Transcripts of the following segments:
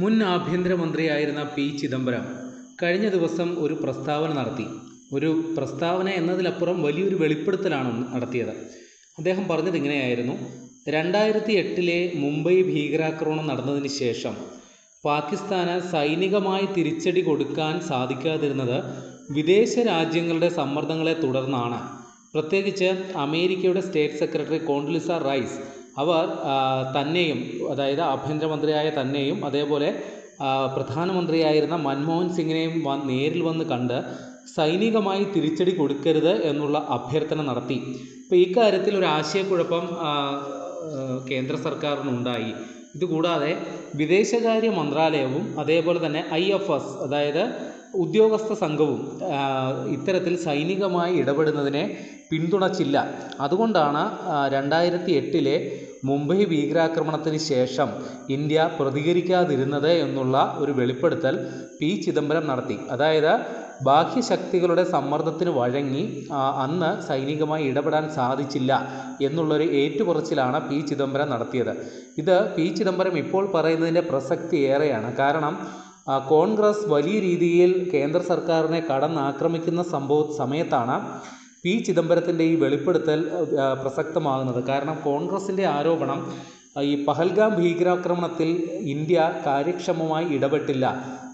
മുൻ ആഭ്യന്തരമന്ത്രിയായിരുന്ന പി ചിദംബരം കഴിഞ്ഞ ദിവസം ഒരു പ്രസ്താവന നടത്തി. ഒരു പ്രസ്താവന എന്നതിലപ്പുറം വലിയൊരു വെളിപ്പെടുത്തലാണ് നടത്തിയത്. അദ്ദേഹം പറഞ്ഞത് ഇങ്ങനെയായിരുന്നു. രണ്ടായിരത്തി എട്ടിലെ മുംബൈ ഭീകരാക്രമണം നടന്നതിന് ശേഷം പാകിസ്ഥാന് സൈനികമായി തിരിച്ചടി കൊടുക്കാൻ സാധിക്കാതിരുന്നത് വിദേശ രാജ്യങ്ങളുടെ സമ്മർദ്ദങ്ങളെ തുടർന്നാണ്. പ്രത്യേകിച്ച് അമേരിക്കയുടെ സ്റ്റേറ്റ് സെക്രട്ടറി കോൺഡ്ലിസ റൈസ് അവർ തന്നെയും അതായത് ആഭ്യന്തരമന്ത്രിയായ തന്നെയും അതേപോലെ പ്രധാനമന്ത്രിയായിരുന്ന മൻമോഹൻ സിംഗിനെയും നേരിൽ വന്ന് കണ്ട് സൈനികമായി തിരിച്ചടി കൊടുക്കരുത് എന്നുള്ള അഭ്യർത്ഥന നടത്തി. അപ്പോൾ ഈ കാര്യത്തിൽ ഒരു ആശയക്കുഴപ്പം കേന്ദ്ര സർക്കാരിനുണ്ടായി. ഇതുകൂടാതെ വിദേശകാര്യ മന്ത്രാലയവും അതേപോലെ തന്നെ ഐ എഫ് എസ് അതായത് ഉദ്യോഗസ്ഥ സംഘവും ഇത്തരത്തിൽ സൈനികമായി ഇടപെടുന്നതിനെ പിന്തുണച്ചില്ല. അതുകൊണ്ടാണ് രണ്ടായിരത്തി എട്ടിലെ മുംബൈ ഭീകരാക്രമണത്തിന് ശേഷം ഇന്ത്യ പ്രതികരിക്കാതിരുന്നത് എന്നുള്ള ഒരു വെളിപ്പെടുത്തൽ പി ചിദംബരം നടത്തി. അതായത് ബാഹ്യശക്തികളുടെ സമ്മർദ്ദത്തിന് വഴങ്ങി അന്ന് സൈനികമായി ഇടപെടാൻ സാധിച്ചില്ല എന്നുള്ളൊരു ഏറ്റുപറച്ചിലാണ് പി ചിദംബരം നടത്തിയത്. ഇത് പി ചിദംബരം ഇപ്പോൾ പറയുന്നതിന്റെ പ്രസക്തി ഏറെയാണ്. കാരണം കോൺഗ്രസ് വലിയ രീതിയിൽ കേന്ദ്ര സർക്കാരിനെ കടന്നാക്രമിക്കുന്ന സംഭവ സമയത്താണ് പി ചിദംബരത്തിന്റെ ഈ വെളിപ്പെടുത്തൽ പ്രസക്തമാകുന്നത്. കാരണം കോൺഗ്രസിന്റെ ആരോപണം ഈ പഹൽഗാം ഭീകരാക്രമണത്തിൽ ഇന്ത്യ കാര്യക്ഷമമായി ഇടപെട്ടില്ല.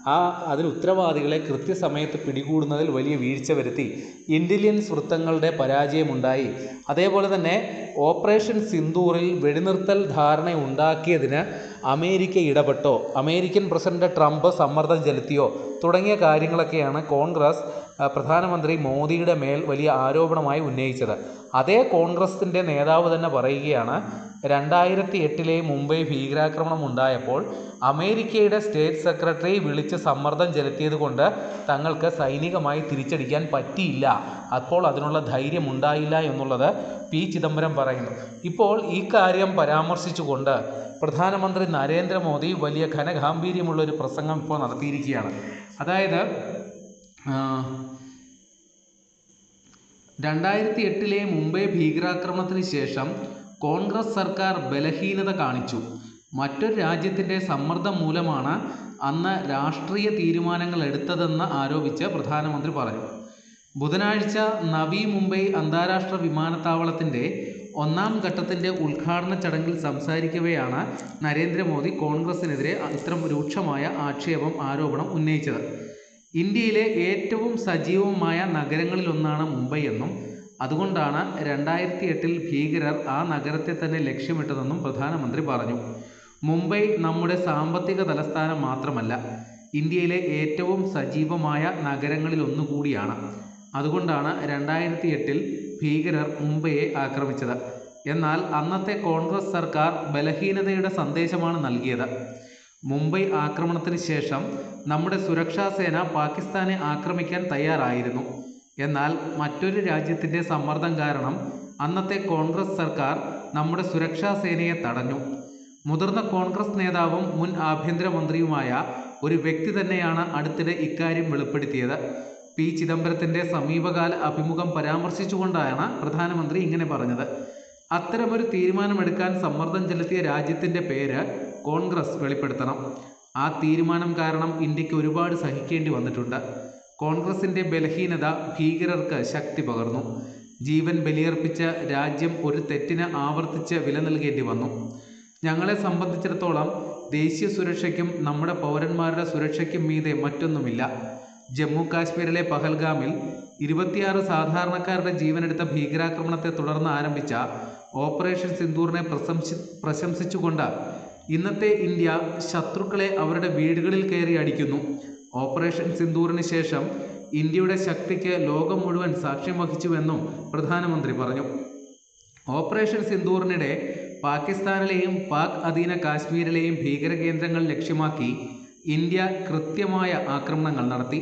ആ അതിന് ഉത്തരവാദികളെ കൃത്യസമയത്ത് പിടികൂടുന്നതിൽ വലിയ വീഴ്ച വരുത്തി. ഇന്റലിജൻസ് വൃത്തങ്ങളുടെ പരാജയമുണ്ടായി. അതേപോലെ തന്നെ ഓപ്പറേഷൻ സിന്ദൂറിൽ വെടിനിർത്തൽ ധാരണ ഉണ്ടാക്കിയതിന് അമേരിക്ക ഇടപെട്ടോ? അമേരിക്കൻ പ്രസിഡന്റ് ട്രംപ് സമ്മർദ്ദം ചെലുത്തിയോ? തുടങ്ങിയ കാര്യങ്ങളൊക്കെയാണ് കോൺഗ്രസ് പ്രധാനമന്ത്രി മോദിയുടെ മേൽ വലിയ ആരോപണമായി ഉന്നയിച്ചത്. അതേ കോൺഗ്രസിന്റെ നേതാവ് തന്നെ പറയുകയാണ് രണ്ടായിരത്തി എട്ടിലെ മുംബൈ ഭീകരാക്രമണം ഉണ്ടായപ്പോൾ അമേരിക്കയുടെ സ്റ്റേറ്റ് സെക്രട്ടറി വിളിച്ച് സമ്മർദ്ദം ചെലുത്തിയത് കൊണ്ട് തങ്ങൾക്ക് സൈനികമായി തിരിച്ചടിക്കാൻ പറ്റിയില്ല. അപ്പോൾ അതിനുള്ള ധൈര്യം ഉണ്ടായില്ല എന്നുള്ളത് പി. ചിദംബരം പറയുന്നു. ഇപ്പോൾ ഈ കാര്യം പരാമർശിച്ചുകൊണ്ട് പ്രധാനമന്ത്രി നരേന്ദ്രമോദി വലിയ ഘനഗാംഭീര്യമുള്ള ഒരു പ്രസംഗം ഇപ്പോൾ നടത്തിയിരിക്കുകയാണ്. അതായത് രണ്ടായിരത്തി എട്ടിലെ മുംബൈ ഭീകരാക്രമണത്തിന് ശേഷം കോൺഗ്രസ് സർക്കാർ ബലഹീനത കാണിച്ചു. മറ്റൊരു രാജ്യത്തിന്റെ സമ്മർദ്ദം മൂലമാണ് അന്ന് രാഷ്ട്രീയ തീരുമാനങ്ങൾ എടുത്തതെന്ന് ആരോപിച്ച് പ്രധാനമന്ത്രി പറഞ്ഞു. ബുധനാഴ്ച നവി മുംബൈ അന്താരാഷ്ട്ര വിമാനത്താവളത്തിന്റെ ഒന്നാം ഘട്ടത്തിന്റെ ഉദ്ഘാടന ചടങ്ങിൽ സംസാരിക്കവെയാണ് നരേന്ദ്രമോദി കോൺഗ്രസിനെതിരെ ഇത്തരം രൂക്ഷമായ ആക്ഷേപം ആരോപണം ഉന്നയിച്ചത്. ഇന്ത്യയിലെ ഏറ്റവും സജീവമായ നഗരങ്ങളിലൊന്നാണ് മുംബൈ എന്നും അതുകൊണ്ടാണ് രണ്ടായിരത്തി എട്ടിൽ ഭീകരർ ആ നഗരത്തെ തന്നെ ലക്ഷ്യമിട്ടതെന്നും പ്രധാനമന്ത്രി പറഞ്ഞു. മുംബൈ നമ്മുടെ സാമ്പത്തിക തലസ്ഥാനം മാത്രമല്ല ഇന്ത്യയിലെ ഏറ്റവും സജീവമായ നഗരങ്ങളിൽ ഒന്നുകൂടിയാണ് അതുകൊണ്ടാണ് രണ്ടായിരത്തി എട്ടിൽ ഭീകരർ മുംബൈയെ ആക്രമിച്ചത്. എന്നാൽ അന്നത്തെ കോൺഗ്രസ് സർക്കാർ ബലഹീനതയുടെ സന്ദേശമാണ് നൽകിയത്. മുംബൈ ആക്രമണത്തിന് ശേഷം നമ്മുടെ സുരക്ഷാസേന പാകിസ്ഥാനെ ആക്രമിക്കാൻ തയ്യാറായിരുന്നു. എന്നാൽ മറ്റൊരു രാജ്യത്തിന്റെ സമ്മർദ്ദം കാരണം അന്നത്തെ കോൺഗ്രസ് സർക്കാർ നമ്മുടെ സുരക്ഷാസേനയെ തടഞ്ഞു. മുതിർന്ന കോൺഗ്രസ് നേതാവും മുൻ ആഭ്യന്തരമന്ത്രിയുമായ ഒരു വ്യക്തി തന്നെയാണ് അടുത്തിടെ ഇക്കാര്യം വെളിപ്പെടുത്തിയത്. പി. ചിദംബരത്തിന്റെ സമീപകാല അഭിമുഖം പരാമർശിച്ചുകൊണ്ടാണ് പ്രധാനമന്ത്രി ഇങ്ങനെ പറഞ്ഞത്. അത്തരമൊരു തീരുമാനമെടുക്കാൻ സമ്മർദ്ദം ചെലുത്തിയ രാജ്യത്തിന്റെ പേര് കോൺഗ്രസ് വെളിപ്പെടുത്തണം. ആ തീരുമാനം കാരണം ഇന്ത്യയ്ക്ക് ഒരുപാട് സഹിക്കേണ്ടി വന്നിട്ടുണ്ട്. കോൺഗ്രസിന്റെ ബലഹീനത ഭീകരർക്ക് ശക്തി പകർന്നു. ജീവൻ ബലിയർപ്പിച്ച രാജ്യം ഒരു തെറ്റിന് ആവർത്തിച്ച് വില നൽകേണ്ടി വന്നു. ഞങ്ങളെ സംബന്ധിച്ചിടത്തോളം ദേശീയ സുരക്ഷയ്ക്കും നമ്മുടെ പൗരന്മാരുടെ സുരക്ഷയ്ക്കും മീതെ മറ്റൊന്നുമില്ല. ജമ്മു കാശ്മീരിലെ പഹൽഗാമിൽ ഇരുപത്തിയാറ് സാധാരണക്കാരുടെ ജീവനെടുത്ത ഭീകരാക്രമണത്തെ തുടർന്ന് ആരംഭിച്ച ഓപ്പറേഷൻ സിന്ദൂറിനെ പ്രശംസി പ്രശംസിച്ചുകൊണ്ട് ഇന്നത്തെ ഇന്ത്യ ശത്രുക്കളെ അവരുടെ വീടുകളിൽ കയറി അടിക്കുന്നു. ഓപ്പറേഷൻ സിന്ദൂറിന് ശേഷം ഇന്ത്യയുടെ ശക്തിക്ക് ലോകം മുഴുവൻ സാക്ഷ്യം വഹിച്ചുവെന്നും പ്രധാനമന്ത്രി പറഞ്ഞു. ഓപ്പറേഷൻ സിന്ദൂറിനിടെ പാകിസ്ഥാനിലെയും പാക് അധീന കാശ്മീരിലെയും ഭീകരകേന്ദ്രങ്ങൾ ലക്ഷ്യമാക്കി ഇന്ത്യ കൃത്യമായ ആക്രമണങ്ങൾ നടത്തി.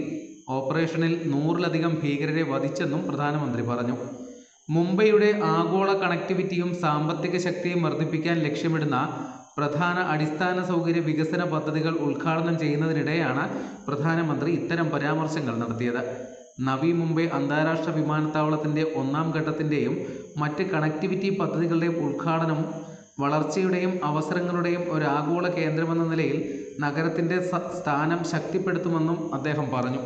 ഓപ്പറേഷനിൽ നൂറിലധികം ഭീകരരെ വധിച്ചെന്നും പ്രധാനമന്ത്രി പറഞ്ഞു. മുംബൈയുടെ ആഗോള കണക്ടിവിറ്റിയും സാമ്പത്തിക ശക്തിയും വർദ്ധിപ്പിക്കാൻ ലക്ഷ്യമിടുന്ന പ്രധാന അടിസ്ഥാന സൗകര്യ വികസന പദ്ധതികൾ ഉദ്ഘാടനം ചെയ്യുന്നതിനിടെയാണ് പ്രധാനമന്ത്രി ഇത്തരം പരാമർശങ്ങൾ നടത്തിയത്. നവി മുംബൈ അന്താരാഷ്ട്ര വിമാനത്താവളത്തിന്റെ ഒന്നാം ഘട്ടത്തിന്റെയും മറ്റ് കണക്ടിവിറ്റി പദ്ധതികളുടെയും ഉദ്ഘാടനം വളർച്ചയുടെയും അവസരങ്ങളുടെയും ഒരു ആഗോള കേന്ദ്രമെന്ന നിലയിൽ നഗരത്തിന്റെ സ്ഥാനം ശക്തിപ്പെടുത്തുമെന്നും അദ്ദേഹം പറഞ്ഞു.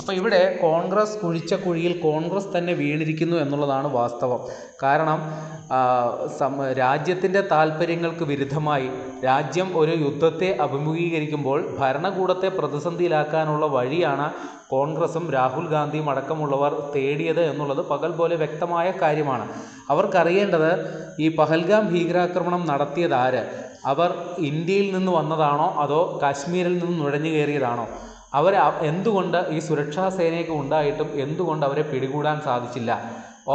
അപ്പോൾ ഇവിടെ കോൺഗ്രസ് കുഴിച്ച കുഴിയിൽ കോൺഗ്രസ് തന്നെ വീണിരിക്കുന്നു എന്നുള്ളതാണ് വാസ്തവം. കാരണം രാജ്യത്തിന്റെ താല്പര്യങ്ങൾക്ക് വിരുദ്ധമായി രാജ്യം ഒരു യുദ്ധത്തെ അഭിമുഖീകരിക്കുമ്പോൾ ഭരണകൂടത്തെ പ്രതിസന്ധിയിലാക്കാനുള്ള വഴിയാണ് കോൺഗ്രസും രാഹുൽ ഗാന്ധിയും അടക്കമുള്ളവർ തേടിയത് എന്നുള്ളത് പകൽ പോലെ വ്യക്തമായ കാര്യമാണ്. അവർക്കറിയേണ്ടത് ഈ പഹൽഗാം ഭീകരാക്രമണം നടത്തിയത് ആര്? അവർ ഇന്ത്യയിൽ നിന്ന് വന്നതാണോ അതോ കാശ്മീരിൽ നിന്ന് നുഴഞ്ഞു കയറിയതാണോ? അവർ എന്തുകൊണ്ട് ഈ സുരക്ഷാ സേനയൊക്കെ ഉണ്ടായിട്ടും എന്തുകൊണ്ട് അവരെ പിടികൂടാൻ സാധിച്ചില്ല?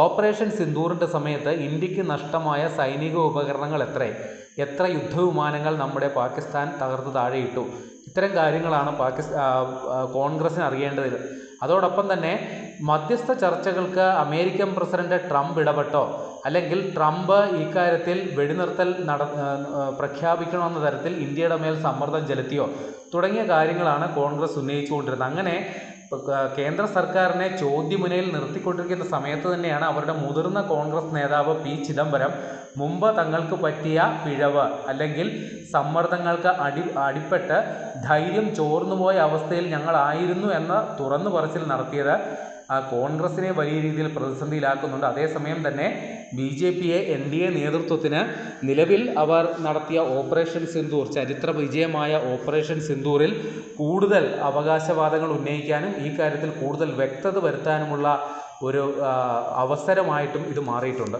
ഓപ്പറേഷൻ സിന്ദൂറിന്റെ സമയത്ത് ഇന്ത്യയ്ക്ക് നഷ്ടമായ സൈനിക ഉപകരണങ്ങൾ എത്ര? എത്ര യുദ്ധവിമാനങ്ങൾ നമ്മുടെ പാകിസ്ഥാൻ തകർത്ത് താഴെയിട്ടു? ഇത്തരം കാര്യങ്ങളാണ് പാകിസ്ഥാൻ കോൺഗ്രസ്സിന് അറിയേണ്ടത്. അതോടൊപ്പം തന്നെ മധ്യസ്ഥ ചർച്ചകൾക്ക് അമേരിക്കൻ പ്രസിഡന്റ് ട്രംപ് ഇടപെട്ടോ? അല്ലെങ്കിൽ ട്രംപ് ഇക്കാര്യത്തിൽ വെടിനിർത്തൽ നട പ്രഖ്യാപിക്കണമെന്ന തരത്തിൽ ഇന്ത്യയുടെ മേൽ സമ്മർദ്ദം ചെലുത്തിയോ? തുടങ്ങിയ കാര്യങ്ങളാണ് കോൺഗ്രസ് ഉന്നയിച്ചുകൊണ്ടിരുന്നത്. അങ്ങനെ കേന്ദ്ര സർക്കാരിനെ ചോദ്യമുനയിൽ നിർത്തിക്കൊണ്ടിരിക്കുന്ന സമയത്ത് തന്നെയാണ് അവരുടെ മുതിർന്ന കോൺഗ്രസ് നേതാവ് പി ചിദംബരം മുമ്പ് തങ്ങൾക്ക് പറ്റിയ പിഴവ് അല്ലെങ്കിൽ സമ്മർദ്ദങ്ങൾക്ക് അടി അടിപ്പെട്ട് ധൈര്യം ചോർന്നുപോയ അവസ്ഥയിൽ ഞങ്ങളായിരുന്നു എന്ന തുറന്നു പറച്ചിൽ നടത്തിയത്. ആ കോൺഗ്രസിനെ വലിയ രീതിയിൽ പ്രതിസന്ധിയിലാക്കുന്നുണ്ട്. അതേസമയം തന്നെ ബി ജെ പിയെ എൻ ഡി എ നേതൃത്വത്തിന് നിലവിൽ അവർ നടത്തിയ ഓപ്പറേഷൻ സിന്ദൂർ ചരിത്ര വിജയമായ ഓപ്പറേഷൻ സിന്ദൂറിൽ കൂടുതൽ അവകാശവാദങ്ങൾ ഉന്നയിക്കാനും ഈ കാര്യത്തിൽ കൂടുതൽ വ്യക്തത വരുത്താനുമുള്ള ഒരു അവസരമായിട്ടും ഇത് മാറിയിട്ടുണ്ട്.